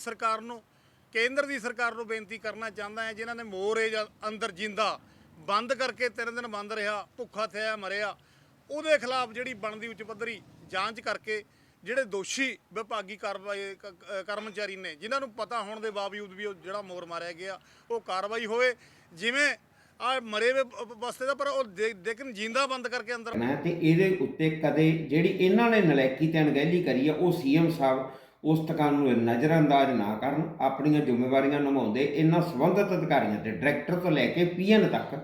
ਸਰਕਾਰ ਨੂੰ, ਕੇਂਦਰ ਦੀ ਸਰਕਾਰ ਨੂੰ ਬੇਨਤੀ ਕਰਨਾ ਚਾਹੁੰਦਾ ਹਾਂ, ਜਿਨ੍ਹਾਂ ਨੇ ਮੋਰੇਜ ਅੰਦਰ ਜਿੰਦਾ ਬੰਦ ਕਰਕੇ ਤਿੰਨ ਦਿਨ ਬੰਦ ਰਿਹਾ, ਭੁੱਖਾ ਥਿਆ, ਮਰਿਆ, ਉਹਦੇ ਖਿਲਾਫ ਜਿਹੜੀ ਬਣਦੀ ਉੱਚ ਪੱਧਰੀ ਜਾਂਚ ਕਰਕੇ ਜਿਹੜੇ ਦੋਸ਼ੀ ਵਿਭਾਗੀ ਕਾਰਵਾਈ ਕਰਮਚਾਰੀ ਨੇ, ਜਿਨ੍ਹਾਂ ਨੂੰ ਪਤਾ ਹੋਣ ਦੇ ਬਾਵਜੂਦ ਵੀ ਉਹ ਜਿਹੜਾ ਮੋਰ ਮਾਰਿਆ ਗਿਆ, ਉਹ ਕਾਰਵਾਈ ਹੋਵੇ। ਜਿਵੇਂ ਆ ਮਰੇ ਵੇ ਵਸਤੇ ਦਾ, ਪਰ ਉਹ ਦੇ- ਲੇਕਿਨ ਜਿੰਦਾ ਬੰਦ ਕਰਕੇ ਅੰਦਰ ਤੇ ਇਹਦੇ ਉੱਤੇ ਕਦੇ ਜਿਹੜੀ ਇਹਨਾਂ ਨੇ ਨਲੈਕੀ ਤੇ ਅਣਗਹਿਲੀ ਕਰੀ ਆ, ਉਹ ਸੀਐਮ ਸਾਹਿਬ ਉਸ ਤਕਾਂ ਨੂੰ ਨਜ਼ਰਅੰਦਾਜ਼ ਨਾ ਕਰਨ ਆਪਣੀਆਂ ਜ਼ਿੰਮੇਵਾਰੀਆਂ ਨਿਭਾਉਂਦੇ ਇਹਨਾਂ ਸੰਬੰਧਿਤ ਅਧਿਕਾਰੀਆਂ ਤੇ ਡਾਇਰੈਕਟਰ ਤੋਂ ਲੈ ਕੇ ਪੀਐਨ ਤੱਕ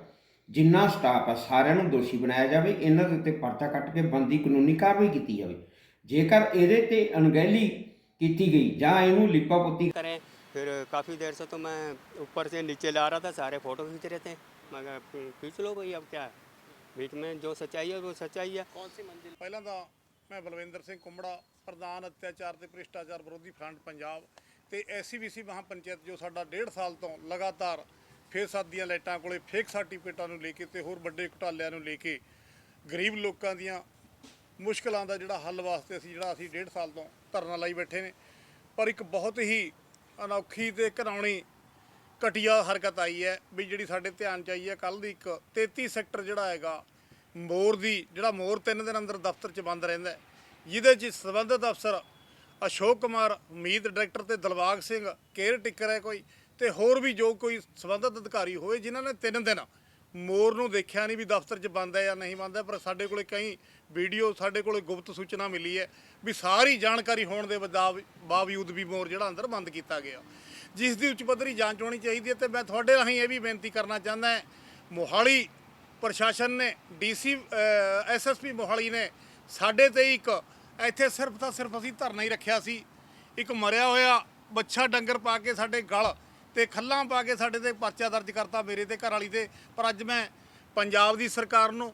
ਜਿੰਨਾ ਸਟਾਫ ਆ ਸਾਰਿਆਂ ਨੂੰ ਦੋਸ਼ੀ ਬਣਾਇਆ ਜਾਵੇ ਇਹਨਾਂ ਦੇ ਉੱਤੇ ਪਰਚਾ ਕੱਟ ਕੇ ਬੰਦੀ ਕਾਨੂੰਨੀ ਕਾਰਵਾਈ ਕੀਤੀ ਜਾਵੇ ਜੇਕਰ ਇਹਦੇ ਤੇ ਅਣਗਹਿਲੀ ਕੀਤੀ ਗਈ ਜਾਂ ਇਹਨੂੰ ਲਿਪਾਪੋਤੀ करें फिर काफ़ी देर से तो मैं ऊपर से नीचे ला रहा था सारे फ़ोटो खींच रहे थे मगर फिर खींच लो भाई अब क्या है बीच में जो सच्चाई है वो सच्चाई है ਪਹਿਲਾਂ ਤਾਂ ਮੈਂ ਬਲਵਿੰਦਰ ਸਿੰਘ ਕੁੰਬੜਾ ਪ੍ਰਧਾਨ ਅਤਿਆਚਾਰ ਤੇ ਭ੍ਰਿਸ਼ਟਾਚਾਰ ਵਿਰੋਧੀ ਫਰੰਟ ਪੰਜਾਬ ਤੇ ਐਸਸੀਬੀਸੀ ਮਹਾਂ ਪੰਚਾਇਤ ਜੋ ਸਾਡਾ 1.5 ਸਾਲ ਤੋਂ ਲਗਾਤਾਰ ਫੇਰ ਦੀਆਂ ਲਾਈਟਾਂ ਕੋਲੇ, ਫੇਕ ਸਰਟੀਫਿਕੇਟਾਂ ਨੂੰ ਲੈ ਕੇ ਤੇ ਹੋਰ ਵੱਡੇ ਘੁਟਾਲਿਆਂ ਨੂੰ ਲੈ ਕੇ ਗਰੀਬ ਲੋਕਾਂ ਦੀਆਂ ਮੁਸ਼ਕਲਾਂ ਦਾ ਜਿਹੜਾ ਹੱਲ ਵਾਸਤੇ ਅਸੀਂ ਜਿਹੜਾ ਅਸੀਂ 1.5 ਸਾਲ ਤੋਂ ਧਰਨਾ ਲਾਈ ਬੈਠੇ ਨੇ। ਪਰ ਇੱਕ ਬਹੁਤ ਹੀ ਅਨੌਖੀ ਤੇ ਘਰਾਉਣੀ ਘਟੀਆ ਹਰਕਤ ਆਈ ਹੈ ਵੀ ਜਿਹੜੀ ਸਾਡੇ ਧਿਆਨ ਚ ਆਈ ਹੈ ਕੱਲ ਦੀ ਇੱਕ 33 ਸੈਕਟਰ ਜਿਹੜਾ ਹੈਗਾ, ਮੋਰ ਦੀ, ਜਿਹੜਾ ਮੋਰ ਤਿੰਨ ਦਿਨ ਅੰਦਰ ਦਫ਼ਤਰ 'ਚ ਬੰਦ ਰਹਿੰਦਾ ਜਿਹਦੇ 'ਚ ਸੰਬੰਧਿਤ ਅਫਸਰ ਅਸ਼ੋਕ ਕੁਮਾਰ ਉਮੀਦ ਡਾਇਰੈਕਟਰ ਤੇ ਦਿਲਬਾਗ ਸਿੰਘ, ਕੇਅਰ ਟਿਕਰ ਹੈ ਕੋਈ ਤੇ ਹੋਰ ਵੀ ਜੋ ਕੋਈ ਸੰਬੰਧਿਤ ਅਧਿਕਾਰੀ ਹੋਵੇ ਜਿਨ੍ਹਾਂ ਨੇ ਤਿੰਨ ਦਿਨ ਮੋਰ ਨੂੰ ਦੇਖਿਆ ਨਹੀਂ ਵੀ ਦਫ਼ਤਰ 'ਚ ਬੰਦ ਹੈ ਜਾਂ ਨਹੀਂ ਬੰਦ ਹੈ, ਪਰ ਸਾਡੇ ਕੋਲੇ ਕਈ ਵੀਡੀਓ, ਸਾਡੇ ਕੋਲੇ ਗੁਪਤ ਸੂਚਨਾ ਮਿਲੀ ਹੈ ਵੀ ਸਾਰੀ ਜਾਣਕਾਰੀ ਹੋਣ ਦੇ ਬਦਾਵ- ਬਾਵਜੂਦ ਵੀ ਮੋਰ ਜਿਹੜਾ ਅੰਦਰ ਬੰਦ ਕੀਤਾ ਗਿਆ। ਜਿਸ ਦੀ ਉੱਚ ਪੱਧਰੀ ਜਾਂਚ ਹੋਣੀ ਚਾਹੀਦੀ ਹੈ ਤੇ ਮੈਂ ਤੁਹਾਡੇ ਰਾਹੀਂ ਇਹ ਵੀ ਬੇਨਤੀ ਕਰਨਾ ਚਾਹੁੰਦਾ ਹਾਂ, ਮੋਹਾਲੀ ਪ੍ਰਸ਼ਾਸਨ ਨੇ ਡੀਸੀ ਐਸਐਸਪੀ ਮੋਹਾਲੀ ਨੇ ਸਾਡੇ ਤੇ ਇੱਕ ਇੱਥੇ ਸਿਰਫ ਤਾਂ ਸਿਰਫ ਅਸੀਂ ਧਰਨਾ ਹੀ ਰੱਖਿਆ ਸੀ। ਇੱਕ ਮਰਿਆ ਹੋਇਆ ਬੱਛਾ ਡੰਗਰ ਪਾ ਕੇ ਸਾਡੇ ਗਲ ਤੇ ਖੱਲਾਂ ਪਾ ਕੇ ਸਾਡੇ ਤੇ ਪਰਚਾ ਦਰਜ ਕਰਤਾ ਮੇਰੇ ਤੇ, ਘਰ ਵਾਲੀ ਤੇ। ਪਰ ਅੱਜ ਮੈਂ ਪੰਜਾਬ ਦੀ ਸਰਕਾਰ ਨੂੰ,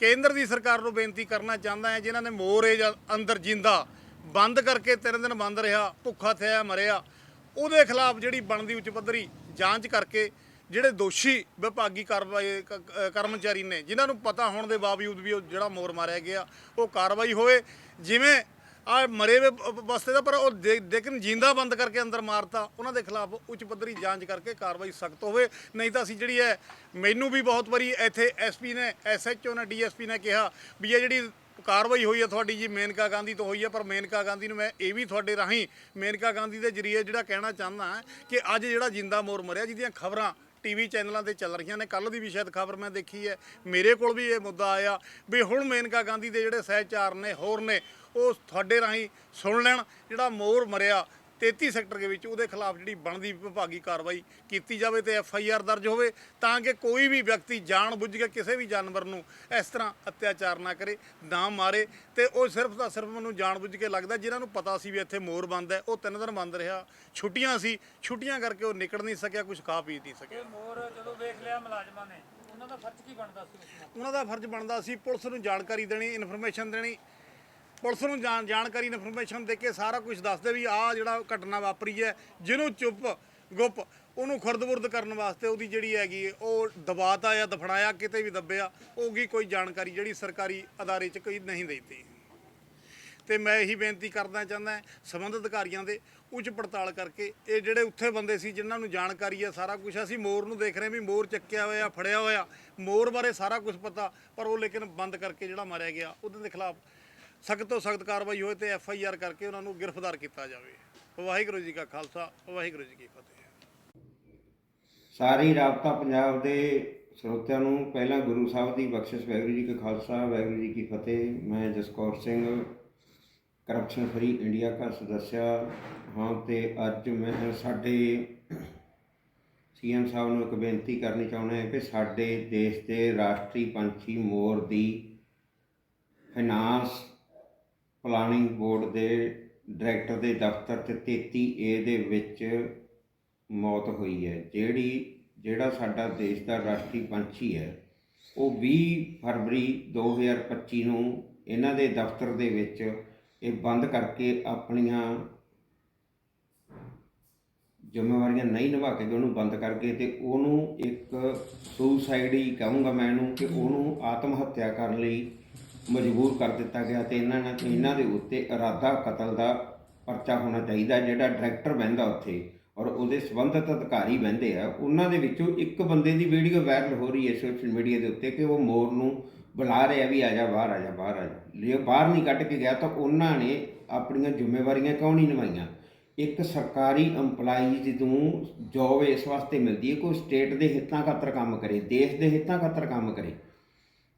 ਕੇਂਦਰ ਦੀ ਸਰਕਾਰ ਨੂੰ ਬੇਨਤੀ ਕਰਨਾ ਚਾਹੁੰਦਾ ਹਾਂ, ਜਿਨ੍ਹਾਂ ਨੇ ਮੋਰੇਜ ਅੰਦਰ ਜਿੰਦਾ ਬੰਦ ਕਰਕੇ ਤਿੰਨ ਦਿਨ ਬੰਦ ਰਿਹਾ, ਭੁੱਖਾ ਥਿਆ, ਮਰਿਆ, ਉਹਦੇ ਖਿਲਾਫ ਜਿਹੜੀ ਬਣਦੀ ਉੱਚ ਪੱਧਰੀ ਜਾਂਚ ਕਰਕੇ ਜਿਹੜੇ ਦੋਸ਼ੀ ਵਿਭਾਗੀ ਕਾਰਵਾਈ ਕਰਮਚਾਰੀ ਨੇ, ਜਿਨ੍ਹਾਂ ਨੂੰ ਪਤਾ ਹੋਣ ਦੇ ਬਾਵਜੂਦ ਵੀ ਉਹ ਜਿਹੜਾ ਮੋਰ ਮਾਰਿਆ ਗਿਆ, ਉਹ ਕਾਰਵਾਈ ਹੋਵੇ। ਜਿਵੇਂ ਆ ਮਰੇ ਵੇ ਵਸਤੇ ਦਾ, ਪਰ ਉਹ ਦੇ- ਲੇਕਿਨ ਜਿੰਦਾ ਬੰਦ ਕਰਕੇ ਅੰਦਰ ਮਾਰਤਾ, ਉਹਨਾਂ ਦੇ ਖਿਲਾਫ ਉੱਚ ਪੱਧਰੀ ਜਾਂਚ ਕਰਕੇ ਕਾਰਵਾਈ ਸਖਤ ਹੋਵੇ। ਨਹੀਂ ਤਾਂ ਅਸੀਂ ਜਿਹੜੀ ਹੈ, ਮੈਨੂੰ ਵੀ ਬਹੁਤ ਵਾਰੀ ਇੱਥੇ ਐਸਪੀ ਨੇ ਐਸਐਚਓ ਨੇ ਡੀਐਸਪੀ ਨੇ ਕਿਹਾ ਵੀ ਇਹ ਜਿਹੜੀ ਕਾਰਵਾਈ ਹੋਈ ਹੈ, ਤੁਹਾਡੀ ਜੀ ਮੇਨਕਾ ਗਾਂਧੀ ਤੋਂ ਹੋਈ ਹੈ, ਪਰ ਮੇਨਕਾ ਗਾਂਧੀ ਨੂੰ ਮੈਂ ਇਹ ਵੀ ਤੁਹਾਡੇ ਰਾਹੀਂ ਮੇਨਕਾ ਗਾਂਧੀ ਦੇ ਜਰੀਏ ਜਿਹੜਾ ਕਹਿਣਾ ਚਾਹੁੰਦਾ ਕਿ ਅੱਜ ਜਿਹੜਾ ਜਿੰਦਾ ਮੋਰ ਮਰਿਆ, ਜਿਹਦੀਆਂ ਖਬਰਾਂ ਟੀਵੀ ਚੈਨਲਾਂ ਤੇ ਚੱਲ ਰਹੀਆਂ ਨੇ। ਕੱਲ ਦੀ ਵੀ ਸ਼ਾਇਦ ਖਬਰ ਮੈਂ ਦੇਖੀ ਹੈ। ਮੇਰੇ ਕੋਲ ਵੀ ਇਹ ਮੁੱਦਾ ਆਇਆ ਵੀ ਹੁਣ ਮੇਨਕਾ ਗਾਂਧੀ ਦੇ ਜਿਹੜੇ ਸਹਿਚਾਰ ਨੇ, ਹੋਰ ਨੇ, ਉਹ ਤੁਹਾਡੇ ਰਾਹੀਂ ਸੁਣ ਲੈਣ। ਜਿਹੜਾ ਮੋਰ ਮਰਿਆ 33 ਸੈਕਟਰ ਦੇ ਵਿੱਚ ਉਹਦੇ ਖਿਲਾਫ ਜਿਹੜੀ ਬਣਦੀ ਵਿਭਾਗੀ ਕਾਰਵਾਈ ਕੀਤੀ ਜਾਵੇ ਤੇ ਐਫ ਆਈ ਆਰ ਦਰਜ ਹੋਵੇ ਤਾਂ ਕਿ ਕੋਈ ਵੀ ਵਿਅਕਤੀ ਜਾਣ ਬੁੱਝ ਕੇ ਕਿਸੇ ਵੀ ਜਾਨਵਰ ਨੂੰ ਇਸ ਤਰ੍ਹਾਂ ਅਤਿਆਚਾਰ ਨਾ ਕਰੇ ਨਾ ਮਾਰੇ ਤੇ ਉਹ ਸਿਰਫ ਤਾਂ ਸਿਰਫ ਮੈਨੂੰ ਜਾਣ ਬੁੱਝ ਕੇ ਲੱਗਦਾ ਜਿਨ੍ਹਾਂ ਨੂੰ ਪਤਾ ਸੀ ਵੀ ਇੱਥੇ ਮੋਰ ਬੰਦ ਹੈ ਉਹ ਤਿੰਨ ਦਿਨ ਬੰਦ ਰਿਹਾ ਛੁੱਟੀਆਂ ਸੀ ਛੁੱਟੀਆਂ ਕਰਕੇ ਉਹ ਨਿਕਲ ਨਹੀਂ ਸਕਿਆ ਕੁਝ ਖਾ ਪੀ ਨਹੀਂ ਸਕਿਆ। ਮੋਰ ਜਦੋਂ ਵੇਖ ਲਿਆ ਮੁਲਾਜ਼ਮਾਂ ਨੇ ਉਹਨਾਂ ਦਾ ਫਰਜ਼ ਕੀ ਬਣਦਾ ਸੀ ਉਹਨਾਂ ਦਾ ਫਰਜ਼ ਬਣਦਾ ਸੀ ਪੁਲਿਸ ਨੂੰ ਜਾਣਕਾਰੀ ਦੇਣੀ ਇਨਫੋਰਮੇਸ਼ਨ ਦੇਣੀ ਪੁਲਿਸ ਨੂੰ ਜਾਣ ਜਾਣਕਾਰੀ ਇਨਫੋਰਮੇਸ਼ਨ ਦੇ ਕੇ ਸਾਰਾ ਕੁਝ ਦੱਸਦੇ ਵੀ ਆਹ ਜਿਹੜਾ ਘਟਨਾ ਵਾਪਰੀ ਹੈ ਜਿਹਨੂੰ ਚੁੱਪ ਗੁੱਪ ਉਹਨੂੰ ਖੁਰਦਬੁਰਦ ਕਰਨ ਵਾਸਤੇ ਉਹਦੀ ਜਿਹੜੀ ਹੈਗੀ ਹੈ, ਉਹ ਦਬਾਤਾ ਜਾਂ ਦਫਣਾਇਆ ਕਿਤੇ ਵੀ ਦੱਬਿਆ ਉਹਗੀ ਕੋਈ ਜਾਣਕਾਰੀ ਜਿਹੜੀ ਸਰਕਾਰੀ ਅਦਾਰੇ 'ਚ ਕੋਈ ਨਹੀਂ ਦਿੱਤੀ। ਤੇ ਮੈਂ ਇਹੀ ਬੇਨਤੀ ਕਰਨਾ ਚਾਹੁੰਦਾ ਸੰਬੰਧਿਤ ਅਧਿਕਾਰੀਆਂ ਦੇ ਉੱਚ ਪੜਤਾਲ ਕਰਕੇ ਇਹ ਜਿਹੜੇ ਉੱਥੇ ਬੰਦੇ ਸੀ ਜਿਨ੍ਹਾਂ ਨੂੰ ਜਾਣਕਾਰੀ ਹੈ ਸਾਰਾ ਕੁਝ ਅਸੀਂ ਮੋਰ ਨੂੰ ਦੇਖ ਰਹੇ ਵੀ ਮੋਰ ਚੱਕਿਆ ਹੋਇਆ ਫੜਿਆ ਹੋਇਆ ਮੋਰ ਬਾਰੇ ਸਾਰਾ ਕੁਝ ਪਤਾ ਪਰ ਉਹ ਲੇਕਿਨ ਬੰਦ ਕਰਕੇ ਜਿਹੜਾ ਮਾਰਿਆ ਗਿਆ ਉਹਦੇ ਦੇ ਖਿਲਾਫ ਸਖਤ ਤੋਂ ਸਖਤ ਕਾਰਵਾਈ ਹੋਏ ਤੇ ਐਫ ਆਈ ਆਰ ਕਰਕੇ ਉਹਨਾਂ ਨੂੰ ਗ੍ਰਿਫਤਾਰ ਕੀਤਾ ਜਾਵੇ। ਵਾਹਿਗੁਰੂ ਜੀ ਕਾ ਖਾਲਸਾ, ਵਾਹਿਗੁਰੂ ਜੀ ਕੀ ਫਤਿਹ। ਸਾਰੀ ਰਾਬਤਾ ਪੰਜਾਬ ਦੇ ਸਰੋਤਿਆਂ ਨੂੰ ਪਹਿਲਾਂ ਗੁਰੂ ਸਾਹਿਬ ਦੀ ਬਖਸ਼ਿਸ਼, ਵਾਹਿਗੁਰੂ ਜੀ ਕਾ ਖਾਲਸਾ, ਵਾਹਿਗੁਰੂ ਜੀ ਕੀ ਫਤਿਹ। ਮੈਂ Jaskaur Singh, corruption free India ਦਾ ਸਦੱਸਿਆ ਹਾਂ ਤੇ ਅੱਜ ਮੈਂ ਸਾਡੇ ਸੀਐਮ ਸਾਹਿਬ ਨੂੰ ਇੱਕ ਬੇਨਤੀ ਕਰਨੀ ਚਾਹੁੰਦਾ ਹਾਂ ਕਿ ਸਾਡੇ ਦੇਸ਼ ਦੇ ਰਾਸ਼ਟਰੀ ਪੰਛੀ ਮੋਰ ਦੀ ਫਾਈਨਾਂਸ ਪਲਾਨਿੰਗ ਬੋਰਡ ਦੇ ਡਾਇਰੈਕਟਰ ਦੇ ਦਫ਼ਤਰ 'ਚ 33 ਏ ਦੇ ਵਿੱਚ ਮੌਤ ਹੋਈ ਹੈ। ਜਿਹੜੀ, ਜਿਹੜਾ ਸਾਡਾ ਦੇਸ਼ ਦਾ ਰਾਸ਼ਟਰੀ ਪੰਛੀ ਹੈ, ਉਹ 20 ਫਰਵਰੀ 2025 ਨੂੰ ਇਹਨਾਂ ਦੇ ਦਫ਼ਤਰ ਦੇ ਵਿੱਚ ਇਹ ਬੰਦ ਕਰਕੇ ਆਪਣੀਆਂ ਜ਼ਿੰਮੇਵਾਰੀਆਂ ਨਹੀਂ ਨਿਭਾ ਕੇ ਤੇ ਉਹਨੂੰ ਬੰਦ ਕਰਕੇ ਤੇ ਉਹਨੂੰ ਇੱਕ ਸੁਸਾਈਡ ਹੀ ਕਹੂੰਗਾ ਮੈਂ ਇਹਨੂੰ ਕਿ ਉਹਨੂੰ ਆਤਮ ਹੱਤਿਆ ਕਰਨ ਲਈ ਮਜਬੂਰ ਕਰ ਦਿੱਤਾ ਗਿਆ ਤੇ ਇਹਨਾਂ ਨਾਲ ਇਹਨਾਂ ਦੇ ਉੱਤੇ ਇਰਾਦਾ, ਕਤਲ ਦਾ ਪਰਚਾ ਹੋਣਾ ਚਾਹੀਦਾ, ਜਿਹੜਾ ਡਾਇਰੈਕਟਰ ਬਹਿੰਦਾ ਉੱਥੇ ਔਰ ਉਹਦੇ ਸੰਬੰਧਿਤ ਅਧਿਕਾਰੀ ਬਹਿੰਦੇ ਆ, ਉਹਨਾਂ ਦੇ ਵਿੱਚੋਂ ਇੱਕ ਬੰਦੇ ਦੀ ਵੀਡੀਓ ਵਾਇਰਲ ਹੋ ਰਹੀ ਹੈ ਸੋਸ਼ਲ ਮੀਡੀਆ ਦੇ ਉੱਤੇ ਕਿ ਉਹ ਮੋਰ ਨੂੰ ਬੁਲਾ ਰਿਹਾ ਵੀ ਆ ਜਾ, ਬਾਹਰ ਆ ਜਾ, ਬਾਹਰ ਆ ਜਾ। ਜੇ ਬਾਹਰ ਨਹੀਂ ਕੱਢ ਕੇ ਗਿਆ ਤਾਂ ਉਹਨਾਂ ਨੇ ਆਪਣੀਆਂ ਜ਼ਿੰਮੇਵਾਰੀਆਂ ਕਿਉਂ ਨਹੀਂ ਨਿਭਾਈਆਂ? ਇੱਕ ਸਰਕਾਰੀ EMPLOYEES ਨੂੰ ਜੋਬ ਇਸ ਵਾਸਤੇ ਮਿਲਦੀ ਹੈ, ਕੋਈ ਸਟੇਟ ਦੇ ਹਿੱਤਾਂ ਖਾਤਰ ਕੰਮ ਕਰੇ, ਦੇਸ਼ ਦੇ ਹਿੱਤਾਂ ਖਾਤਰ ਕੰਮ ਕਰੇ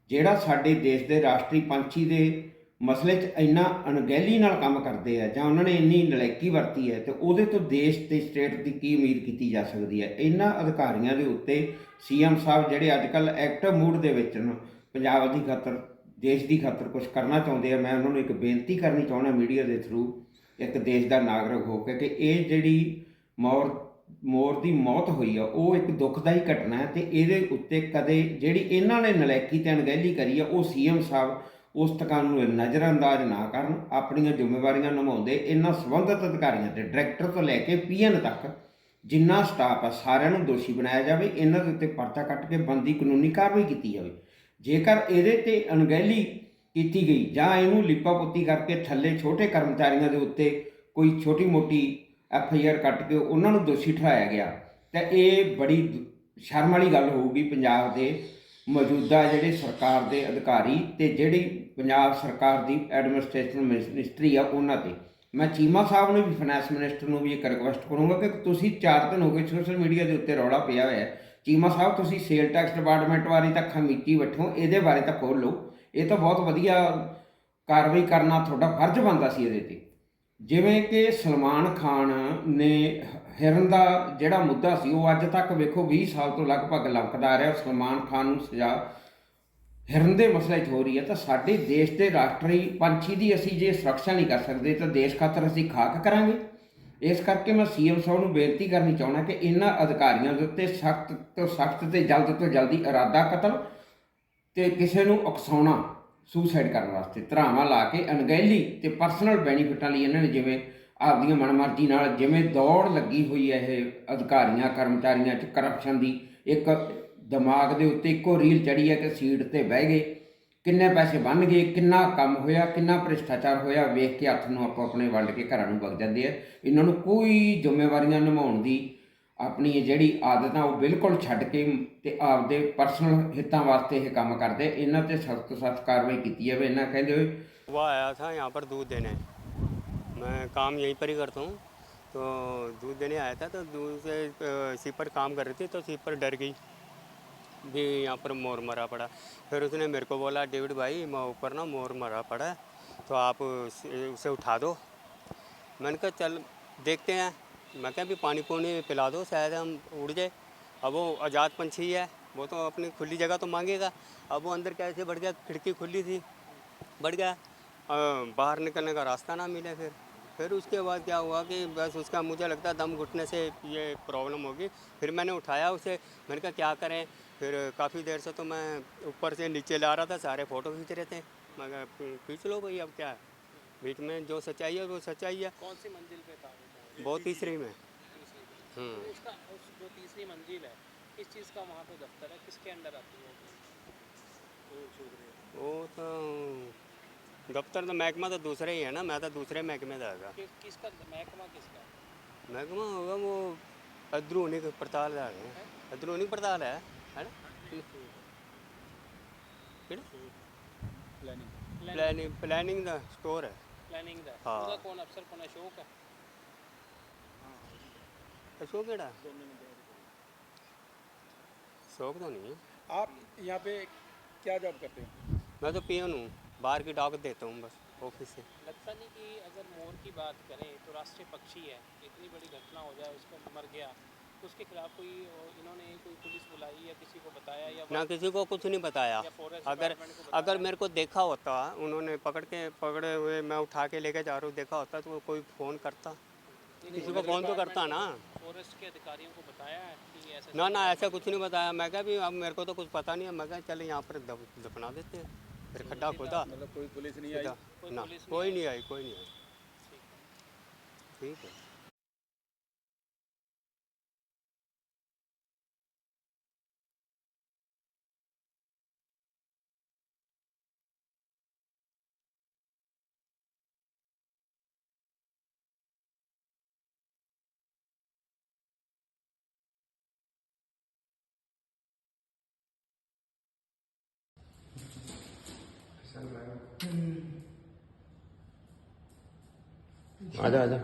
ਜਿਹੜਾ ਸਾਡੇ ਦੇਸ਼ ਦੇ ਰਾਸ਼ਟਰੀ ਪੰਛੀ ਦੇ ਮਸਲੇ 'ਚ ਇੰਨਾ ਅਣਗਹਿਲੀ ਨਾਲ ਕੰਮ ਕਰਦੇ ਆ ਜਾਂ ਉਹਨਾਂ ਨੇ ਇੰਨੀ ਨਲੈਕੀ ਵਰਤੀ ਹੈ ਤੇ ਉਹਦੇ ਤੋਂ ਦੇਸ਼ ਤੇ ਸਟੇਟ ਦੀ ਕੀ ਉਮੀਦ ਕੀਤੀ ਜਾ ਸਕਦੀ ਹੈ? ਇਹਨਾਂ ਅਧਿਕਾਰੀਆਂ ਦੇ ਉੱਤੇ ਸੀਐਮ ਸਾਹਿਬ ਜਿਹੜੇ ਅੱਜ ਕੱਲ ਐਕਟਿਵ ਮੂਡ ਦੇ ਵਿੱਚ ਨੇ, ਪੰਜਾਬ ਦੀ ਖਾਤਰ, ਦੇਸ਼ ਦੀ ਖਾਤਰ ਕੁਝ ਕਰਨਾ ਚਾਹੁੰਦੇ ਆ, ਮੈਂ ਉਹਨਾਂ ਨੂੰ ਇੱਕ ਬੇਨਤੀ ਕਰਨੀ ਚਾਹੁੰਦਾ ਮੀਡੀਆ ਦੇ ਥਰੂ ਇੱਕ ਦੇਸ਼ ਦਾ ਨਾਗਰਿਕ ਹੋ ਕੇ ਕਿ ਇਹ ਜਿਹੜੀ ਮੌਰ ਮੋਰ ਦੀ ਮੌਤ ਹੋਈ ਆ, ਉਹ ਇੱਕ ਦੁਖਦਾਈ ਘਟਨਾ ਹੈ ਤੇ ਇਹਦੇ ਉੱਤੇ ਕਦੇ ਜਿਹੜੀ ਇਹਨਾਂ ਨੇ ਨਲੈਕੀ ਤੇ ਅਣਗਹਿਲੀ ਕਰੀ ਆ, ਉਹ ਸੀਐਮ ਸਾਹਿਬ ਉਸ ਤਕਾਨ ਨੂੰ ਨਜ਼ਰਅੰਦਾਜ਼ ਨਾ ਕਰਨ, ਆਪਣੀਆਂ ਜ਼ਿੰਮੇਵਾਰੀਆਂ ਨਿਭਾਉਂਦੇ, ਇਹਨਾਂ ਸੰਬੰਧਿਤ ਅਧਿਕਾਰੀਆਂ ਤੇ ਡਾਇਰੈਕਟਰ ਤੋਂ ਲੈ ਕੇ ਪੀਐਨ ਤੱਕ ਜਿੰਨਾ ਸਟਾਫ ਆ, ਸਾਰਿਆਂ ਨੂੰ ਦੋਸ਼ੀ ਬਣਾਇਆ ਜਾਵੇ, ਇਹਨਾਂ ਦੇ ਉੱਤੇ ਪਰਚਾ ਕੱਟ ਕੇ ਬੰਦੀ ਕਾਨੂੰਨੀ ਕਾਰਵਾਈ ਕੀਤੀ ਜਾਵੇ। ਜੇਕਰ ਇਹਦੇ ਤੇ ਅਣਗਹਿਲੀ ਕੀਤੀ ਗਈ ਜਾਂ ਇਹਨੂੰ ਲਿਪਾਪੋਤੀ ਕਰਕੇ ਥੱਲੇ ਛੋਟੇ ਕਰਮਚਾਰੀਆਂ ਦੇ ਉੱਤੇ ਕੋਈ ਛੋਟੀ ਮੋਟੀ ਐਫ ਆਈ ਆਰ ਕੱਟ ਕੇ ਉਹਨਾਂ ਨੂੰ ਦੋਸ਼ੀ ਠਹਿਰਾਇਆ ਗਿਆ। ਤਾਂ ਇਹ ਬੜੀ ਸ਼ਰਮ ਵਾਲੀ ਗੱਲ ਹੋਊਗੀ ਪੰਜਾਬ ਦੇ ਮੌਜੂਦਾ ਜਿਹੜੇ ਸਰਕਾਰ ਦੇ ਅਧਿਕਾਰੀ ਤੇ ਜਿਹੜੀ ਪੰਜਾਬ ਸਰਕਾਰ ਦੀ ਐਡਮਿਨਿਸਟ੍ਰੇਸ਼ਨ ਮਿਨਿਸਟਰੀ ਆ ਉਹਨਾਂ ਤੇ। ਮੈਂ ਚੀਮਾ ਸਾਹਿਬ ਨੂੰ ਵੀ, ਫਾਈਨੈਂਸ ਮਿਨਿਸਟਰ ਨੂੰ ਵੀ ਇੱਕ ਰਿਕੁਐਸਟ ਕਰੂੰਗਾ ਕਿ ਤੁਸੀਂ 4 ਦਿਨ ਹੋ ਗਏ ਸੋਸ਼ਲ ਮੀਡੀਆ ਦੇ ਉੱਤੇ ਰੌਲਾ ਪਿਆ ਹੋਇਆ ਹੈ। ਚੀਮਾ ਸਾਹਿਬ, ਤੁਸੀਂ ਸੇਲ ਟੈਕਸ ਡਿਪਾਰਟਮੈਂਟ ਬਾਰੇ ਤਾਂ ਖਮੀਚੀ ਬੈਠੋ, ਇਹਦੇ ਬਾਰੇ ਤਾਂ ਖੋਲ ਲਓ। ਇਹ ਤਾਂ ਬਹੁਤ ਵਧੀਆ ਕਾਰਵਾਈ ਕਰਨਾ ਤੁਹਾਡਾ ਫਰਜ਼ ਬਣਦਾ ਸੀ ਇਹਦੇ ਤੇ। ਜਿਵੇਂ ਕਿ ਸਲਮਾਨ ਖਾਨ ਨੇ ਹਿਰਨ ਦਾ ਜਿਹੜਾ ਮੁੱਦਾ ਸੀ, ਉਹ ਅੱਜ ਤੱਕ ਵੇਖੋ 20 ਸਾਲ ਤੋਂ ਲਗਭਗ ਲੰਕਦਾ ਆ ਰਿਹਾ, ਸਲਮਾਨ ਖਾਨ ਨੂੰ ਸਜ਼ਾ ਹਿਰਨ ਦੇ ਮਸਲੇ 'ਚ ਹੋ ਰਹੀ ਹੈ। ਤਾਂ ਸਾਡੇ ਦੇਸ਼ ਦੇ ਰਾਸ਼ਟਰੀ ਪੰਛੀ ਦੀ ਅਸੀਂ ਜੇ ਸੁਰੱਖਿਆ ਨਹੀਂ ਕਰ ਸਕਦੇ, ਤਾਂ ਦੇਸ਼ ਖਾਤਰ ਅਸੀਂ ਖਾਕ ਕਰਾਂਗੇ। ਇਸ ਕਰਕੇ ਮੈਂ ਸੀਐਮ ਸਾਹਿਬ ਨੂੰ ਬੇਨਤੀ ਕਰਨੀ ਚਾਹੁੰਦਾ ਕਿ ਇਹਨਾਂ ਅਧਿਕਾਰੀਆਂ ਦੇ ਉੱਤੇ ਸਖਤ ਤੋਂ ਸਖਤ ਤੇ ਜਲਦ ਤੋਂ ਜਲਦੀ ਇਰਾਦਾ ਕਤਲ ਤੇ ਕਿਸੇ ਨੂੰ ਉਕਸਾਉਣਾ ਸੁਸਾਈਡ ਕਰਨ ਵਾਸਤੇ। ਧਰਾਵਾਂ ਲਾ ਕੇ ਅਣਗਹਿਲੀ ਤੇ ਪਰਸਨਲ ਬੈਨੀਫਿਟਾਂ ਲਈ ਇਹਨਾਂ ਨੇ ਜਿਵੇਂ ਆਪਦੀਆਂ ਮਨਮਰਜ਼ੀ ਨਾਲ ਜਿਵੇਂ ਦੌੜ ਲੱਗੀ ਹੋਈ ਹੈ ਇਹ ਅਧਿਕਾਰੀਆਂ, ਕਰਮਚਾਰੀਆਂ 'ਚ ਕਰਪਸ਼ਨ ਦੀ, ਇੱਕ ਦਿਮਾਗ ਦੇ ਉੱਤੇ ਇੱਕੋ ਰੀਲ ਚੜੀ ਹੈ ਕਿ ਸੀਟ ਤੇ ਬਹਿ ਗਏ, ਕਿੰਨੇ ਪੈਸੇ ਬਣ ਗਏ, ਕਿੰਨਾ ਕੰਮ ਹੋਇਆ, ਕਿੰਨਾ ਭ੍ਰਿਸ਼ਟਾਚਾਰ ਹੋਇਆ, ਵੇਖ ਕੇ ਹੱਥ ਨੂੰ ਆਪੋ ਆਪਣੇ ਵੰਡ ਕੇ ਘਰਾਂ ਨੂੰ ਵਗ ਜਾਂਦੇ ਆ। ਇਹਨਾਂ ਨੂੰ ਕੋਈ ਜ਼ਿੰਮੇਵਾਰੀਆਂ ਨਿਭਾਉਣ ਦੀ ਆਪਣੀ ਇਹ ਜਿਹੜੀ ਆਦਤ ਆ ਉਹ ਬਿਲਕੁਲ ਛੱਡ ਕੇ ਤੇ ਆਪਦੇ ਪਰਸਨਲ ਹਿੱਤਾਂ ਵਾਸਤੇ ਇਹ ਕੰਮ ਕਰਦੇ ਇਹਨਾਂ ਤੇ ਸਖਤ ਤੋਂ ਸਖਤ ਕਾਰਵਾਈ ਕੀਤੀ ਜਾਵੇ ਇਹਨਾਂ ਕਹਿੰਦੇ ਹੋਏ वो आया था यहाँ पर दूध देने मैं काम यहीं पर ही करता हूँ तो दूध देने आया था तो दूध से अ, सीपर काम कर रही थी तो सीपर डर गई भी यहाँ पर मोर मरा पड़ा फिर उसने मेरे को बोला डेविड भाई मैं ऊपर ना मोर मरा पड़ा है तो आप उसे उसे उठा दो मैंने कहा चल देखते हैं मैं क्या भी पानी पुनी पिला दो, शायद हम उड़ जाए। अब वो आज़ाद पंछी है, वो तो अपनी खुली जगह तो मांगेगा। अब वो अंदर कैसे बढ़ गया, खिड़की खुली थी, बढ़ गया। बाहर निकलने का रास्ता ना मिले फिर। फिर उसके बाद क्या हुआ कि बस उसका मुझे लगता है दम घुटने से ये प्रॉब्लम होगी। फिर मैंने उठाया उसे, मैंने कहा, क्या करें? फिर काफ़ी देर से तो मैं ऊपर से नीचे ला रहा था, सारे फ़ोटो खींच रहे थे। मैं खींच लो भाई, अब क्या है? बीच में जो सच्चाई है, वो सच्चाई है। कौन सी मंजिल पे था वो? बहुत तीसरी में तीसरी हम्म। तो उसका उस जो तीसरी मंजिल है किस चीज़ का वहाँ पे दफ्तर है किसके अंडर आती है वो? वो तो दफ्तर तो महकमा तो दूसरे ही है ना मैं तो दूसरे महकमे का हैगा कि, किसका महकमा किसका है? महकमा होगा वो अंदरूनी पड़ताल है अंदरूनी पड़ताल है है ना प्लानिंग प्लानिंग ਦਾ ਸਟੋਰ ਹੈ प्लानिंग दा हाँ। ਉਹਦਾ कौन अफसर कौन अशोक है अशोक केड़ा अशोक तो नहीं है। आप यहाँ पे क्या जॉब करते हैं? मैं तो पियन हूँ। बाहर की डॉक देता हूँ बस ऑफ़िस से। लगता नहीं कि अगर मोर की बात करें तो राष्ट्रीय पक्षी है। इतनी बड़ी घटना हो जाए उसका मर गया तो उसके खिलाफ कोई इन्होंने कोई पुलिस बुलाई या किसी को बताया या ना किसी को कुछ नहीं बताया। अगर बताया? अगर मेरे को देखा होता उन्होंने पकड़ के पकड़े हुए मैं उठा के लेके जा रहा हूँ देखा होता तो कोई फ़ोन करता। किसी को फ़ोन तो करता ना। फॉरेस्ट के अधिकारियों को बताया है कि ऐसा ना ना ऐसा कुछ नहीं बताया। मैं क्या भी अब मेरे को तो कुछ पता नहीं है। मैं क्या चल यहाँ पर दफ, दफना देते हैं। फिर खड्डा खोदा। मतलब कोई पुलिस नहीं आई? कोई ना नहीं कोई नहीं आई। कोई नहीं आई। ठीक है। ਆ ਜਾ ਆ ਜਾ